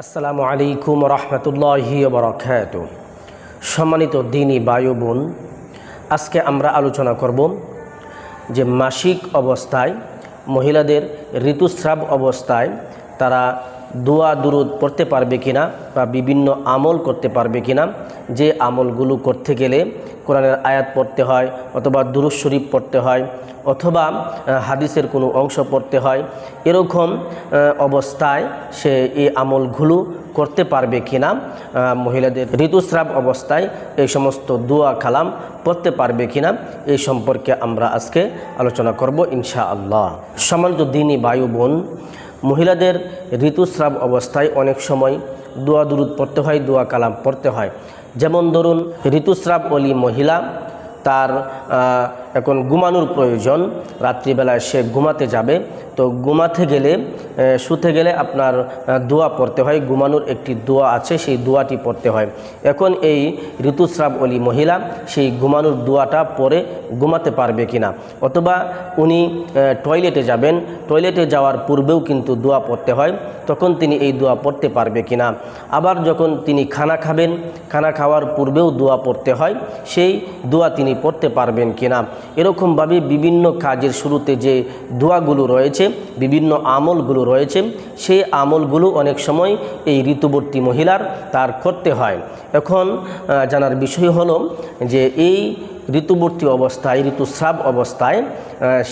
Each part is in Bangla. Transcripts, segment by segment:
আসসালামু আলাইকুম রহমতুল্লাহি বরকাত সম্মানিত দিনই বায়ু বোন, আজকে আমরা আলোচনা করব যে মাসিক অবস্থায় মহিলাদের ঋতুস্রাব অবস্থায় তারা দোয়া, দুরুদ পড়তে পারবে কিনা বা বিভিন্ন আমল করতে পারবে কিনা, যে আমলগুলো করতে গেলে কোরআনের আয়াত পড়তে হয় অথবা দুরুদ শরীফ পড়তে হয় অথবা হাদিসের কোনো অংশ পড়তে হয়, এরকম অবস্থায় সে এই আমলগুলো করতে পারবে কিনা মহিলাদের ঋতুস্রাব অবস্থায় এই সমস্ত দোয়া কালাম পড়তে পারবে কিনা, এই সম্পর্কে আমরা আজকে আলোচনা করব ইনশা আল্লাহ সম্মানিত দিনী বায়ু বোন মহিলাদের ঋতুস্রাব অবস্থায় অনেক সময় দোয়া দুরুদ পড়তে হয়, দোয়া কালাম পড়তে হয়। যেমন ধরুন, ঋতুস্রাব অলি মহিলা, তার এখন ঘুমানোর প্রয়োজন। রাত্রিবেলায় সে ঘুমাতে যাবে। তো ঘুমাতে গেলে শুতে গেলে আপনার দোয়া পড়তে হয়। ঘুমানোর একটি দোয়া আছে, সেই দোয়াটি পড়তে হয়। এখন এই ঋতুস্রাব অলি মহিলা সেই ঘুমানোর দোয়াটা পরে ঘুমাতে পারবে কিনা? অথবা উনি টয়লেটে যাবেন, টয়লেটে যাওয়ার পূর্বেও কিন্তু দোয়া পড়তে হয়, তখন তিনি এই দোয়া পড়তে পারবে কিনা? আবার যখন তিনি খানা খাবেন, খানা খাওয়ার পূর্বেও দোয়া পড়তে হয়, সেই দোয়া তিনি পড়তে পারবেন কিনা? এরকমভাবে বিভিন্ন কাজের শুরুতে যে দোয়াগুলো রয়েছে বিভিন্ন আমলগুলো রয়েছে, সেই আমলগুলো অনেক সময় এই ঋতুবর্তী মহিলার তার করতে হয়। এখন জানার বিষয় হলো যে এই ঋতুবর্তী অবস্থায়, ঋতুস্রাব অবস্থায়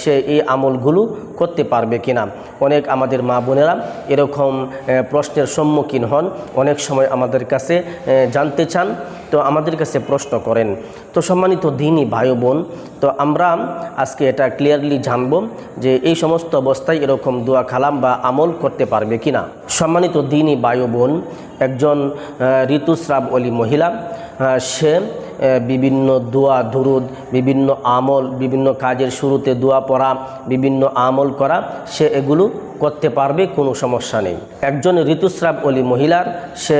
সে এই আমলগুলো করতে পারবে কিনা? অনেক আমাদের মা বোনেরা এরকম প্রশ্নের সম্মুখীন হন। অনেক সময় আমাদের কাছে জানতে চান, তো আমাদের কাছে প্রশ্ন করেন। তো সম্মানিত দিনই ভাই বোন তো আমরা আজকে এটা ক্লিয়ারলি জানব যে এই সমস্ত অবস্থায় এরকম দোয়া খালাম বা আমল করতে পারবে কিনা। সম্মানিত দিনই বায়ু বোন একজন ঋতুস্রাব অলি মহিলা সে বিভিন্ন দোয়া, দুরুদ, বিভিন্ন আমল, বিভিন্ন কাজের শুরুতে দোয়া পড়া, বিভিন্ন আমল করা, সে এগুলো করতে পারবে, কোনো সমস্যা নেই। একজন ঋতুস্রাব অলি মহিলার সে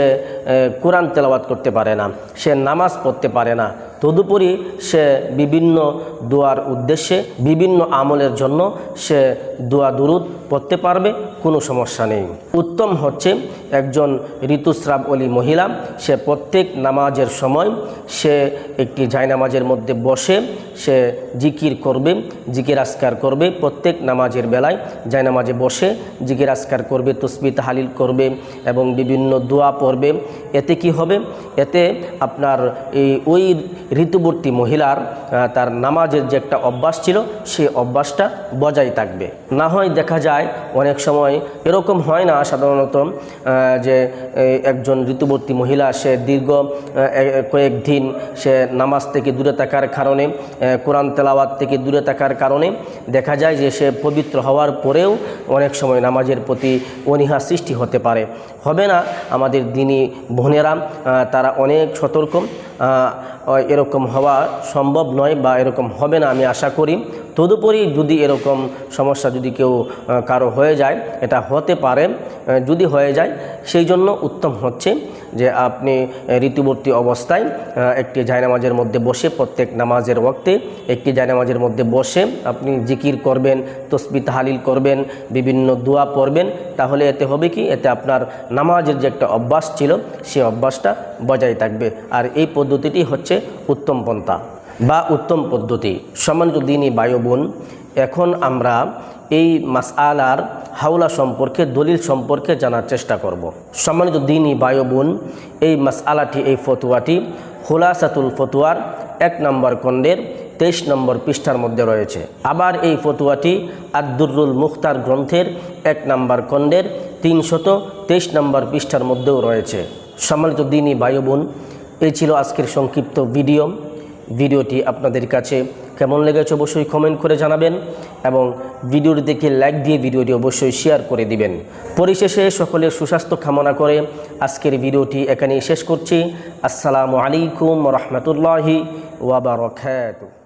কোরআন তেলাওয়াত করতে পারে না, সে নামাজ পড়তে পারে না। তদুপরি সে বিভিন্ন দোয়ার উদ্দেশ্যে, বিভিন্ন আমলের জন্য সে দোয়া, দুরুদ পড়তে পারবে, কোনো সমস্যা নেই। উত্তম হচ্ছে একজন ঋতুস্রাব অলি মহিলা, সে প্রত্যেক নামাজের সময় সে একটি জায়নামাজের মধ্যে বসে সে জিকির করবে, জিকির আসকার করবে। প্রত্যেক নামাজের বেলায় জায়নামাজে বসে জিকির আসকার করবে তসবি তাহালিল করবে এবং বিভিন্ন দোয়া পড়বে। এতে কি হবে? এতে আপনার এই ওই ঋতুবর্তী মহিলার তার নামাজের যে একটা অভ্যাস ছিল সেই অভ্যাসটা বজায় থাকবে। না হয় দেখা যায় অনেক সময় এরকম হয় না সাধারণত যে একজন ঋতুবর্তী মহিলা, সে দীর্ঘ কয়েকদিন সে নামাজ থেকে দূরে থাকার কারণে কোরআন তেলাওয়াত থেকে দূরে থাকার কারণে দেখা যায় যে সে পবিত্র হওয়ার পরেও অনেক সময় নামাজের প্রতি অনীহা সৃষ্টি হতে পারে। হবে না, আমাদের দিনী বোনেরা তারা অনেক সতর্ক এরকম হওয়া সম্ভব নয় বা এরকম হবে না আমি আশা করি। তদুপরি যদি এরকম সমস্যা যদি কেউ কারও হয়ে যায়, এটা হতে পারে যদি হয়ে যায় সেই জন্য উত্তম হচ্ছে যে আপনি ঋতুবর্তী অবস্থায় একটি জায়নামাজের মধ্যে বসে প্রত্যেক নামাজের ওক্তে একটি জায়নামাজের মধ্যে বসে আপনি জিকির করবেন তসবি তাহালিল করবেন, বিভিন্ন দোয়া পড়বেন, তাহলে এতে হবে কি? এতে আপনার নামাজের যে একটা অভ্যাস ছিল সেই অভ্যাসটা বজায় থাকবে। আর এই পদ্ধতিটি হচ্ছে উত্তম পন্থা। বা উত্তম পদ্ধতি। সম্মানিত দিনই বায়ু বোন, এখন আমরা এই মাসআলার হাওলা সম্পর্কে, দলিল সম্পর্কে জানার চেষ্টা করব। সম্মানিত দিনই বায়ু বোন, এই মাসআলাটি, এই ফতুয়াটি খোলাসাতুল ফতুয়ার এক নম্বর খণ্ডের তেইশ নম্বর পৃষ্ঠার মধ্যে রয়েছে। আবার এই ফতুয়াটি আব্দুরুল মুখতার গ্রন্থের এক নম্বর খণ্ডের তিনশত তেইশ নম্বর পৃষ্ঠার মধ্যেও রয়েছে। সম্মানিত দিনই বায়ু বোন, এই ছিল আজকের সংক্ষিপ্ত ভিডিও। ভিডিওটি আপনাদের কাছে কেমন লেগেছে অবশ্যই কমেন্ট করে জানাবেন এবং ভিডিওটি দেখে লাইক দিয়ে ভিডিওটি অবশ্যই শেয়ার করে দিবেন। পরিশেষে সকলের সুস্বাস্থ্য কামনা করে আজকের ভিডিওটি এখানেই শেষ করছি। আসসালামু আলাইকুম রহমতুল্লাহি ওয়াবারকাতুহ